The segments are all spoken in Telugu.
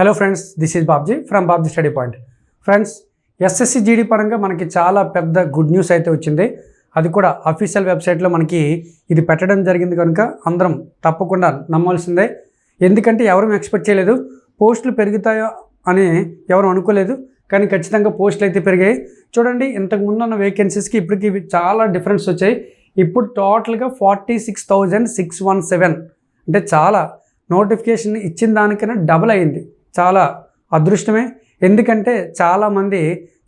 Hello friends this is Babji from Babji study point friends SSC GD పరంగా మనకి చాలా పెద్ద గుడ్ న్యూస్ అయితే వచ్చింది. అది కూడా అఫీషియల్ వెబ్సైట్లో మనకి ఇది పెట్టడం జరిగింది కనుక అందరం తప్పకుండా నమ్మాల్సిందే. ఎందుకంటే ఎవరూ ఎక్స్పెక్ట్ చేయలేదు పోస్టులు పెరుగుతాయో అని ఎవరు అనుకోలేదు కానీ ఖచ్చితంగా పోస్టులు అయితే పెరిగాయి. చూడండి ఇంతకు ముందు ఉన్న వేకెన్సీస్కి ఇప్పటికి ఇవి చాలా డిఫరెన్స్ వచ్చాయి. ఇప్పుడు టోటల్గా forty six thousand six one seven అంటే చాలా నోటిఫికేషన్ ఇచ్చిన దానికైనా డబుల్ అయింది. చాలా అదృష్టమే. ఎందుకంటే చాలామంది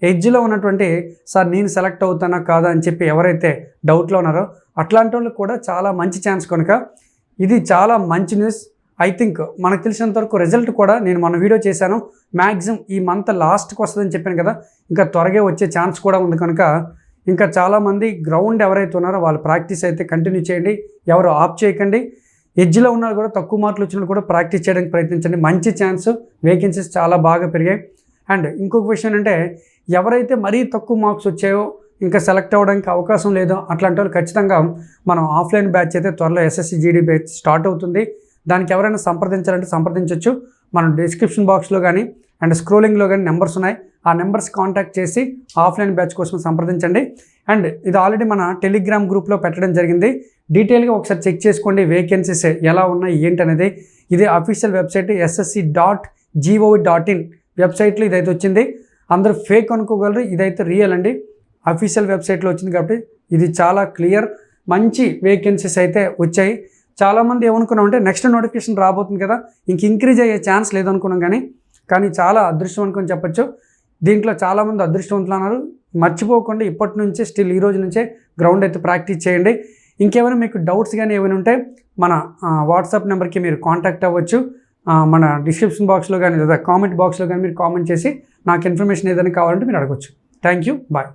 ఎడ్జ్లో ఉన్నటువంటి సార్ నేను సెలెక్ట్ అవుతానా కాదా? అని చెప్పి ఎవరైతే డౌట్లో ఉన్నారో అట్లాంటి వాళ్ళకి కూడా చాలా మంచి ఛాన్స్ కనుక ఇది చాలా మంచి న్యూస్. ఐ థింక్ మనకు తెలిసినంత వరకు రిజల్ట్ కూడా నేను మన వీడియో చేశాను. మ్యాక్సిమం ఈ మంత్ లాస్ట్కి వస్తుందని చెప్పాను కదా ఇంకా త్వరగా వచ్చే ఛాన్స్ కూడా ఉంది కనుక ఇంకా చాలామంది గ్రౌండ్ ఎవరైతే ఉన్నారో వాళ్ళు ప్రాక్టీస్ అయితే కంటిన్యూ చేయండి. ఎవరు ఆఫ్ చేయకండి. ఎడ్జ్లో ఉన్నా కూడా తక్కువ మార్కులు వచ్చినా కూడా ప్రాక్టీస్ చేయడానికి ప్రయత్నించండి. మంచి ఛాన్స్ వేకెన్సీస్ చాలా బాగా పెరిగాయి. అండ్ ఇంకొక విషయం అంటే ఎవరైతే మరీ తక్కువ మార్క్స్ వచ్చాయో ఇంకా సెలెక్ట్ అవ్వడానికి అవకాశం లేదో అట్లాంటి వాళ్ళు ఖచ్చితంగా మనం ఆఫ్లైన్ బ్యాచ్ అయితే త్వరలో ఎస్ఎస్సి జీడీ బ్యాచ్ స్టార్ట్ అవుతుంది. దానికి ఎవరైనా సంప్రదించాలంటే సంప్రదించవచ్చు మనం డిస్క్రిప్షన్ బాక్స్లో కానీ అండ్ స్క్రోలింగ్లో కానీ నెంబర్స్ ఉన్నాయి. ఆ నెంబర్స్ కాంటాక్ట్ చేసి ఆఫ్లైన్ బ్యాచ్ కోసం సంప్రదించండి. అండ్ ఇది ఆల్రెడీ మన టెలిగ్రామ్ గ్రూప్లో పెట్టడం జరిగింది. డీటెయిల్గా ఒకసారి చెక్ చేసుకోండి వేకెన్సీస్ ఎలా ఉన్నాయి ఏంటి అనేది ఇది official website SSC dot gov dot in వెబ్సైట్లో ఇదైతే వచ్చింది. అందరూ ఫేక్ అనుకోగలరు ఇదైతే రియల్ అండి. అఫీషియల్ వెబ్సైట్లో వచ్చింది కాబట్టి ఇది చాలా క్లియర్. మంచి వేకెన్సీస్ అయితే వచ్చాయి. చాలామంది ఏమనుకున్నాం అంటే నెక్స్ట్ నోటిఫికేషన్ రాబోతుంది కదా ఇంక ఇంక్రీజ్ అయ్యే ఛాన్స్ లేదనుకున్నాం కానీ కానీ చాలా అదృష్టం అనుకుని చెప్పొచ్చు. దీంట్లో చాలామంది అదృష్టవంతులు అన్నారు. మర్చిపోకుండా ఇప్పటి నుంచే స్టిల్ ఈ రోజు నుంచే గ్రౌండ్ అయితే ప్రాక్టీస్ చేయండి. ఇంకేమైనా మీకు డౌట్స్ కానీ ఏమైనా ఉంటే మన వాట్సాప్ నెంబర్కి మీరు కాంటాక్ట్ అవ్వచ్చు. మన డిస్క్రిప్షన్ బాక్స్లో కానీ లేదా కామెంట్ బాక్స్లో కానీ మీరు కామెంట్ చేసి నాకు ఇన్ఫర్మేషన్ ఏదైనా కావాలంటే మీరు అడగచ్చు. Thank you bye.